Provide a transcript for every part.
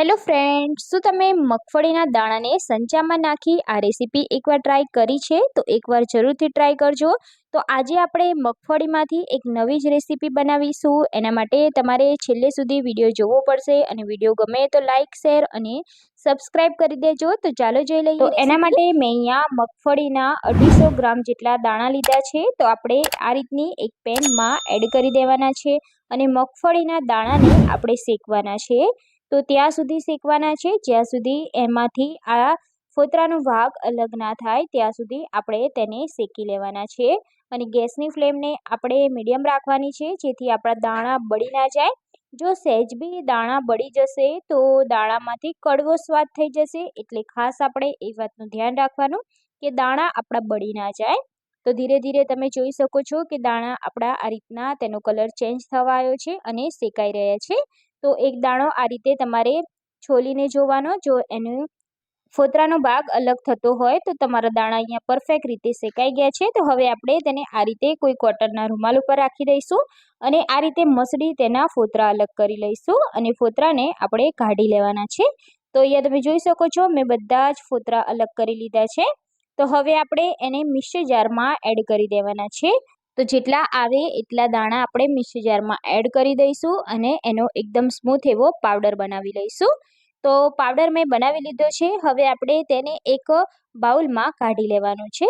Hello friend શું તમે મગફળીના દાણાને સંચામાં નાખી આ રેસીપી એકવાર ટ્રાય કરી છે? તો એકવાર જરૂરથી ટ્રાય કરજો. તો આજે આપણે મગફળીમાંથી એક નવી જ રેસીપી બનાવીશું. એના માટે તમારે છેલ્લે સુધી વીડિયો જોવો પડશે અને વીડિયો ગમે તો લાઇક શેર અને સબસ્ક્રાઇબ કરી દેજો. તો ચાલો જોઈ લઈએ તો એના માટે મેં અહીંયા મગફળીના અઢીસો ગ્રામ જેટલા દાણા લીધા છે. તો આપણે આ રીતની એક પેનમાં એડ કરી દેવાના છે. અને મગફળીના દાણાને આપણે શેકવાના છે. તો ત્યાં સુધી શેકવાના છે. જ્યાં સુધી એમાંથી આ ફોતરાનો ભાગ અલગ ના થાય, ત્યાં સુધી આપણે તેને શેકી લેવાના છે. અને ગેસની ફ્લેમને આપણે મીડિયમ રાખવાની છે, જેથી આપણા દાણા બળી ના જાય. જો સહેજ બી દાણા બળી જશે, તો દાણામાંથી કડવો સ્વાદ થઈ જશે. એટલે ખાસ આપણે એ વાતનું ધ્યાન રાખવાનું કે દાણા આપણા બળી ના જાય. તો ધીરે ધીરે તમે જોઈ શકો છો કે દાણા આપણા આ રીતના તેનો કલર ચેન્જ થવા આવ્યો છે અને શેકાઈ રહ્યા છે. તો એક દાણો આ રીતે તમારે છોલીને જોવાનો. જો એનો ફોતરાનો ભાગ અલગ થતો હોય તો તમારા દાણા અહીંયા પરફેક્ટ રીતે શેકાઈ ગયા છે. તો હવે આપણે તેને આ રીતે કોઈ કોટનના રૂમાલ ઉપર રાખી દઈશું અને આ રીતે મસળી તેના ફોતરા અલગ કરી લઈશું અને ફોતરાને આપણે કાઢી લેવાના છે. તો અહીંયા તમે જોઈ શકો છો મેં બધા જ ફોતરા અલગ કરી લીધા છે. તો હવે આપણે એને મિક્સર જારમાં એડ કરી દેવાના છે. તો જેટલા આવે એટલા દાણા આપણે મિક્સર જારમાં એડ કરી દઈશું અને એનો એકદમ સ્મૂથ એવો પાવડર બનાવી લઈશું. તો પાવડર મેં બનાવી લીધો છે. હવે આપણે તેને એક બાઉલમાં કાઢી લેવાનું છે.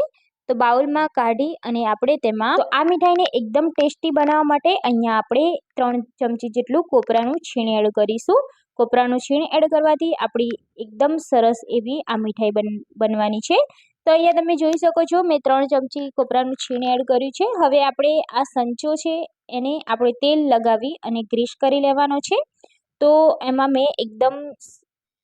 તો બાઉલમાં કાઢી અને આપણે તેમાં આ મીઠાઈને એકદમ ટેસ્ટી બનાવવા માટે અહીંયા આપણે ત્રણ ચમચી જેટલું કોપરાનું છીણ એડ કરીશું. કોપરાનું છીણ એડ કરવાથી આપણી એકદમ સરસ એવી આ મીઠાઈ બન, બનવાની છે. તો અહીંયા તમે જોઈ શકો છો, મેં ત્રણ ચમચી કોપરાનું છીણ એડ કર્યું છે. હવે આપણે આ સંચો છે એને આપણે તેલ લગાવી અને ગ્રીસ કરી લેવાનો છે. તો એમાં મેં એકદમ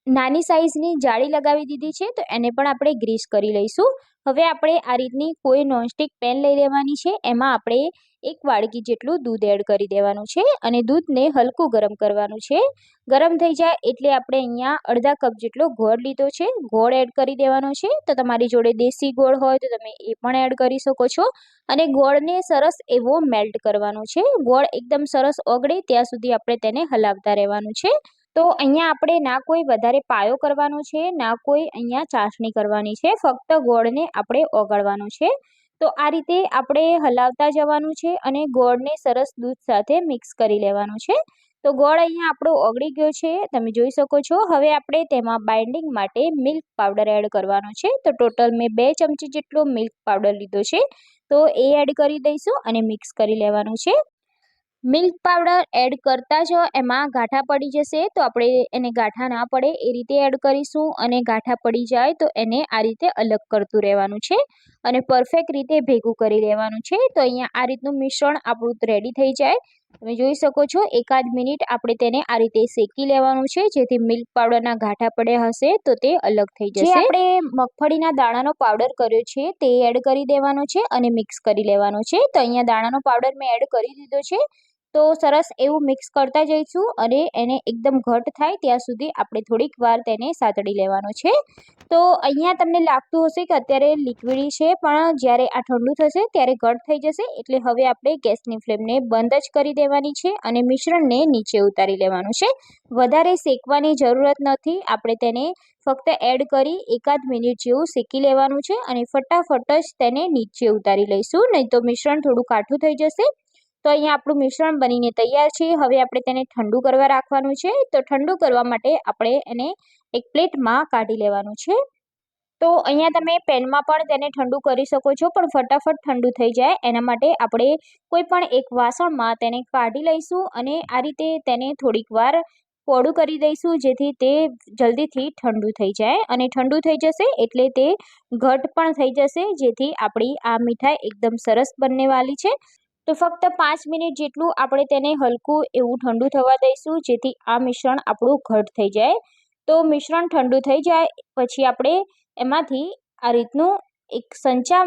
નાની સાઇઝની જાળી લગાવી દીધી છે, તો એને પણ આપણે ગ્રીસ કરી લઈશું. હવે આપણે આ રીતની કોઈ નોનસ્ટિક પેન લઈ લેવાની છે, એમાં આપણે એક વાડકી જેટલું દૂધ એડ કરી દેવાનું છે અને દૂધને હલકું ગરમ કરવાનું છે. ગરમ થઈ જાય એટલે આપણે અહીંયા અડધા કપ જેટલો ગોળ લીધો છે, ગોળ એડ કરી દેવાનો છે. તો તમારી જોડે દેશી ગોળ હોય તો તમે એ પણ એડ કરી શકો છો. અને ગોળને સરસ એવો મેલ્ટ કરવાનો છે. ગોળ એકદમ સરસ ઓગળે, ત્યાં સુધી આપણે તેને હલાવતા રહેવાનું છે. તો અહીંયા આપણે ના કોઈ વધારે પાયો કરવાનો છે, ના કોઈ અહીંયા ચાસણી કરવાની છે, ફક્ત ગોળને આપણે ઓગળવાનું છે. તો આ રીતે આપણે હલાવતા જવાનું છે અને ગોળને સરસ દૂધ સાથે મિક્સ કરી લેવાનું છે. તો ગોળ અહીંયા આપણો ઓગળી ગયો છે, તમે જોઈ શકો છો. હવે આપણે તેમાં બાઇન્ડિંગ માટે મિલ્ક પાવડર એડ કરવાનો છે. તો ટોટલ મેં બે ચમચી જેટલો મિલ્ક પાવડર લીધો છે. તો એ એડ કરી દઈશું અને મિક્સ કરી લેવાનું છે. મિલ્ક પાવડર એડ કરતા જ એમાં ગાંઠા પડી જશે તો આપણે એને ગાંઠા ના પડે એ રીતે એડ કરીશું અને ગાંઠા પડી જાય તો એને આ રીતે અલગ કરતું રહેવાનું છે અને પરફેક્ટ રીતે ભેગું કરી લેવાનું છે. તો અહીંયા આ રીતનું મિશ્રણ આપણું રેડી થઈ જાય. તમે જોઈ શકો છો એકાદ મિનિટ આપણે તેને આ રીતે શેકી લેવાનું છે જેથી મિલ્ક પાવડરના ગાંઠા પડ્યા હશે તો તે અલગ થઈ જશે. આપણે મગફળીના દાણાનો પાવડર કર્યો છે તે એડ કરી દેવાનો છે અને મિક્સ કરી લેવાનો છે. તો અહીંયા દાણાનો પાવડર મેં એડ કરી દીધો છે. તો સરસ એવું મિક્સ કરતા જઈશું અને એને એકદમ ઘટ થાય ત્યાં સુધી આપણે થોડીક વાર તેને સાતડી લેવાનો છે. તો અહીંયા તમને લાગતું હશે કે અત્યારે લિક્વિડી છે, પણ જ્યારે આ ઠંડુ થશે ત્યારે ઘટ થઈ જશે, એટલે હવે આપણે ગેસની ફ્લેમને બંધ જ કરી દેવાની છે અને મિશ્રણને નીચે ઉતારી લેવાનું છે. વધારે શેકવાની જરૂરત નથી, આપણે તેને ફક્ત એડ કરી એકાદ મિનિટ જેવું શેકી લેવાનું છે અને ફટાફટ જ તેને નીચે ઉતારી લઈશું, નહીં તો મિશ્રણ થોડું કાઠું થઈ જશે. તો અહીંયા આપણું મિશ્રણ બનીને તૈયાર છે. હવે આપણે તેને ઠંડુ કરવા રાખવાનું છે. તો ઠંડુ કરવા માટે આપણે એને એક પ્લેટમાં કાઢી લેવાનું છે. તો અહીંયા તમે પેનમાં પણ તેને ઠંડુ કરી શકો છો, પણ ફટાફટ ઠંડુ થઈ જાય. એના માટે આપણે કોઈ પણ એક વાસણમાં તેને કાઢી લઈશું અને આ રીતે તેને થોડીક વાર પોડું કરી દઈશું, જેથી તે જલ્દીથી ઠંડુ થઈ જાય. અને ઠંડુ થઈ જશે એટલે તે ઘટ પણ થઈ જશે, જેથી આપણી આ મીઠાઈ એકદમ સરસ બનનેવાળી છે. તો ફક્ત પાંચ મિનિટ જેટલું આપણે તેને હલકું એવું ઠંડુ થવા દઈશું, જેથી આ મિશ્રણ આપણું ઘટ થઈ જાય. તો મિશ્રણ ઠંડુ થઈ જાય, પછી આપણે એમાંથી આ રીતનું એક સંચા,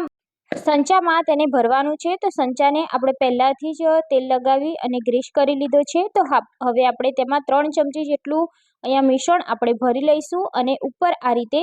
સંચામાં તેને ભરવાનું છે. તો સંચાને આપણે પહેલાંથી જ તેલ લગાવી અને ગ્રીસ કરી લીધો છે. તો હવે આપણે તેમાં ત્રણ ચમચી જેટલું અહીંયા મિશ્રણ આપણે ભરી લઈશું અને ઉપર આ રીતે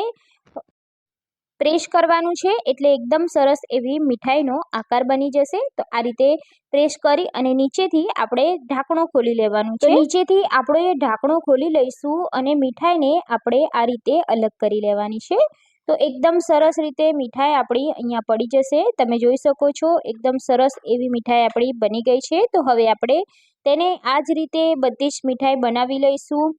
પ્રેસ કરવાનું છે એટલે એકદમ સરસ એવી મીઠાઈનો આકાર બની જશે. તો આ રીતે પ્રેસ કરી અને નીચેથી આપણે ઢાંકણું ખોલી લેવાનું છે. નીચેથી આપણે ઢાંકણું ખોલી લઈશું અને મીઠાઈને આપણે આ રીતે અલગ કરી લેવાની છે. તો એકદમ સરસ રીતે મીઠાઈ આપણી અહીંયા પડી જશે. તમે જોઈ શકો છો એકદમ સરસ એવી મીઠાઈ આપણી બની ગઈ છે. તો હવે આપણે તેને આ જ રીતે બધી જ મીઠાઈ બનાવી લઈશું.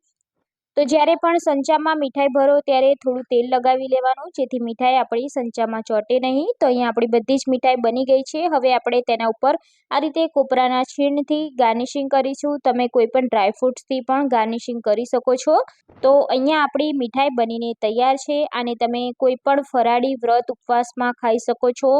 તો જ્યારે પણ સંચામાં મીઠાઈ ભરો ત્યારે થોડું તેલ લગાવી લેવાનું, જેથી મીઠાઈ આપણી સંચામાં ચોટે નહીં. તો અહીંયા આપણી બધી જ મીઠાઈ બની ગઈ છે. હવે આપણે તેના ઉપર આ રીતે કોપરાના છીણથી ગાર્નિશિંગ કરીશું. તમે કોઈ પણ ડ્રાયફ્રૂટ્સથી પણ ગાર્નિશિંગ કરી શકો છો. તો અહીંયા આપણી મીઠાઈ બનીને તૈયાર છે. આને તમે કોઈ પણ ફરાળી વ્રત ઉપવાસમાં ખાઈ શકો છો.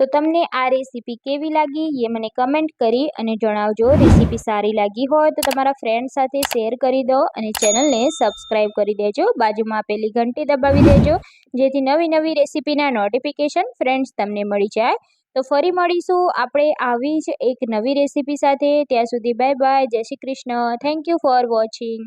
તો તમને આ રેસીપી કેવી લાગી એ મને કમેન્ટ કરી અને જણાવજો. રેસીપી સારી લાગી હોય તો તમારા ફ્રેન્ડ સાથે શેર કરી દો અને ચેનલને સબસ્ક્રાઈબ કરી દેજો. બાજુમાં આપેલી ઘંટી દબાવી દેજો, જેથી નવી નવી રેસીપીના નોટિફિકેશન ફ્રેન્ડ્સ તમને મળી જાય. તો ફરી મળીશું આપણે આવી જ એક નવી રેસીપી સાથે. ત્યાં સુધી બાય બાય. જય Shri Krishna. Thank you for watching.